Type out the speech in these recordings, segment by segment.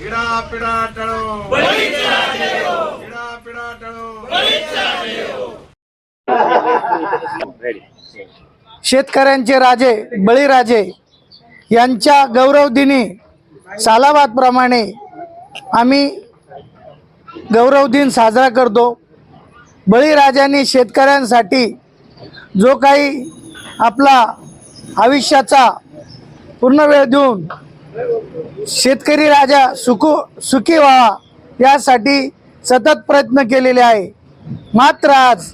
टळो टळो शेतकऱ्यांचे राजे बळीराजे यांच्या गौरवदिनी सालाबादप्रमाणे आम्ही गौरव दिन साजरा करतो. बळीराजांनी शेतकऱ्यांसाठी जो काही आपला आयुष्याचा पूर्ण वेळ देऊन शेतकरी राजा सुखू सुखी व्हावा यासाठी सतत प्रयत्न केलेले आहे. मात्र आज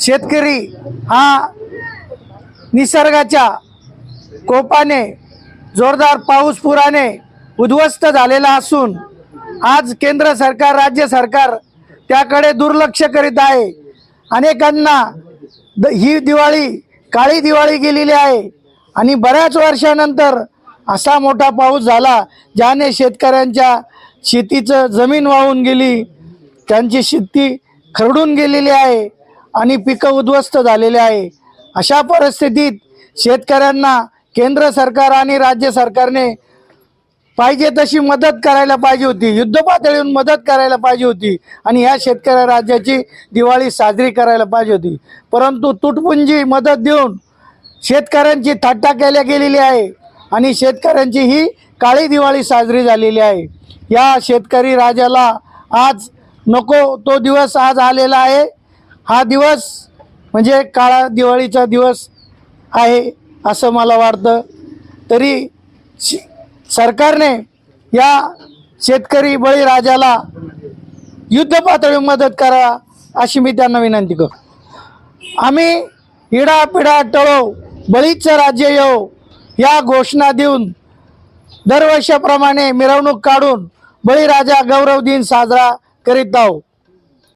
शेतकरी हा निसर्गाच्या कोपाने जोरदार पाऊस पुराने उद्ध्वस्त झालेला असून आज केंद्र सरकार राज्य सरकार त्याकडे दुर्लक्ष करीत आहे. अनेकांना द- ही दिवाळी काळी दिवाळी गेलेली आहे. आणि बऱ्याच वर्षानंतर असा मोठा पाऊस झाला ज्याने शेतकऱ्यांच्या शेतीचं जमीन वाहून गेली. त्यांची शेती खरडून गेलेली आहे आणि पिकं उद्ध्वस्त झालेले आहे. अशा परिस्थितीत शेतकऱ्यांना केंद्र सरकार आणि राज्य सरकारने पाहिजे तशी मदत करायला पाहिजे होती. युद्ध पातळीवर मदत करायला पाहिजे होती. आणि ह्या शेतकऱ्या राज्याची दिवाळी साजरी करायला पाहिजे होती. परंतु तुटपुंजी मदत देऊन शेतकऱ्यांची थट्टा केल्या गेलेली आहे. आणि शेतकऱ्यांची ही काळी दिवाळी साजरी झालेली आहे. या शेतकरी राजाला आज नको तो दिवस आज आलेला आहे. हा दिवस म्हणजे काळा दिवाळीचा दिवस आहे असं मला वाटतं. तरी शे सरकारने या शेतकरी बळीराजाला युद्ध पातळीवर मदत करा अशी मी त्यांना विनंती करतो. आम्ही इडा पिढा टळो बळीचं राज्य येऊ या घोषणा देऊन दरवर्षाप्रमाणे मिरवणूक काढून बळीराजा गौरव दिन साजरा करीत आहोत.